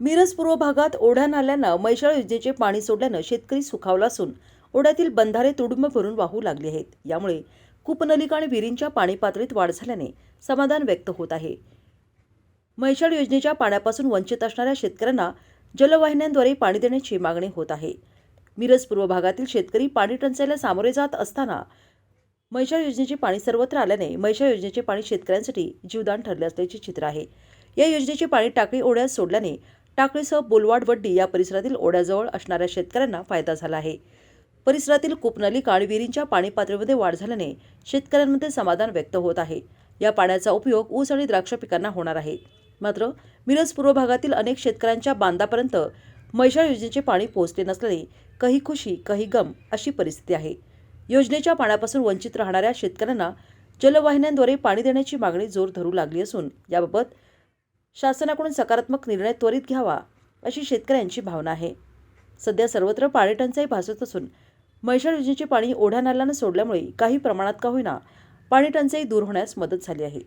मिरज पूर्व भागात ओढ्या नाल्यांना मैशाळ योजनेचे पाणी सोडल्यानं शेतकरी सुखावला असून ओढ्यातील बंधारे तुडुंब भरून वाहू लागले आहेत. यामुळे कूपनलिका आणि विहिरींच्या पाणी पातळीत वाढ झाल्याने समाधान व्यक्त होत आहे. मैशाळ योजनेच्या पाण्यापासून वंचित असणाऱ्या शेतकऱ्यांना जलवाहिन्यांद्वारे पाणी देण्याची मागणी होत आहे. मिरज पूर्व भागातील शेतकरी पाणी टंचाईला सामोरे जात असताना मैशाळ योजनेचे पाणी सर्वत्र आल्याने मैशाळ योजनेचे पाणी शेतकऱ्यांसाठी जीवदान ठरले असल्याचे चित्र आहे. या योजनेचे पाणी टाकळी ओढ्यात सोडल्याने टाकळीसह बोलवाड वड्डी या परिसरातील ओढ्याजवळ असणाऱ्या शेतकऱ्यांना फायदा झाला आहे. परिसरातील कूपनलिका आणि विहिरींच्या पाणी पातळीमध्ये वाढ झाल्याने शेतकऱ्यांमध्ये समाधान व्यक्त होत आहे. या पाण्याचा उपयोग ऊस आणि द्राक्ष पिकांना होणार आहे. मात्र मिरज पूर्व भागातील अनेक शेतकऱ्यांच्या बांधापर्यंत मैशाळ योजनेचे पाणी पोहोचले नसल्याने काही खुशी काही गम अशी परिस्थिती आहे. योजनेच्या पाण्यापासून वंचित राहणाऱ्या शेतकऱ्यांना जलवाहिन्यांद्वारे पाणी देण्याची मागणी जोर धरू लागली असून याबाबत शासनाकडून सकारात्मक निर्णय त्वरित घ्यावा अशी शेतकऱ्यांची भावना आहे. सध्या सर्वत्र पाणी टंचाई भासत असून म्हैसाळ योजनेचे पाणी ओढ्या नाल्यानं सोडल्यामुळे काही प्रमाणात का होईना पाणी टंचाई दूर होण्यास मदत झाली आहे.